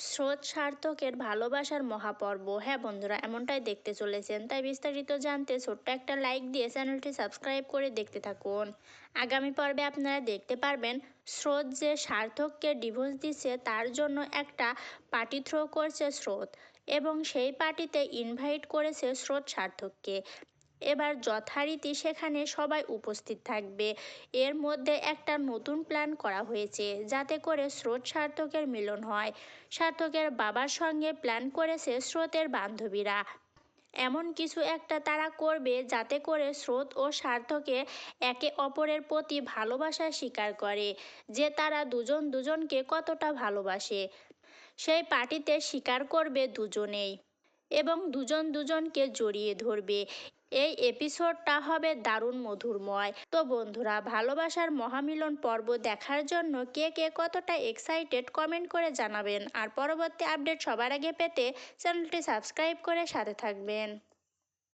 স্রোত সার্থকের ভালোবাসার মহাপর্ব। হ্যাঁ বন্ধুরা, এমনটাই দেখতে চলেছেন। তাই বিস্তারিত জানতে ছোট্ট একটা লাইক দিয়ে চ্যানেলটি সাবস্ক্রাইব করে দেখতে থাকুন। আগামী পর্বে আপনারা দেখতে পারবেন স্রোত যে সার্থককে ডিভোর্স দিচ্ছে, তার জন্য একটা পার্টি থ্রো করছে স্রোত এবং সেই পার্টিতে ইনভাইট করেছে স্রোত সার্থককে। এবার যথারীতি সেখানে সবাই উপস্থিত থাকবে। এর মধ্যে একটা নতুন প্ল্যান করা হয়েছে, যাতে করে স্রোত সার্থকের মিলন হয়। সার্থকের বাবার সঙ্গে প্ল্যান করেছে স্রোতের বান্ধবীরা। এমন কিছু একটা তারা করবে, যাতে করে স্রোত ও সার্থকে একে অপরের প্রতি ভালোবাসা স্বীকার করে, যে তারা দুজন দুজনকে কতটা ভালোবাসে। সেই পার্টিতে স্বীকার করবে দুজনেই। এবং দুজন দুজনকে জড়িয়ে ধরবে। এই এপিসোডটা হবে দারুণ মধুরময়। তো বন্ধুরা, ভালোবাসার মহামিলন পর্ব দেখার জন্য কে কে কতটা এক্সাইটেড কমেন্ট করে জানাবেন। আর পরবর্তী আপডেট সবার আগে পেতে চ্যানেলটি সাবস্ক্রাইব করে সাথে থাকবেন।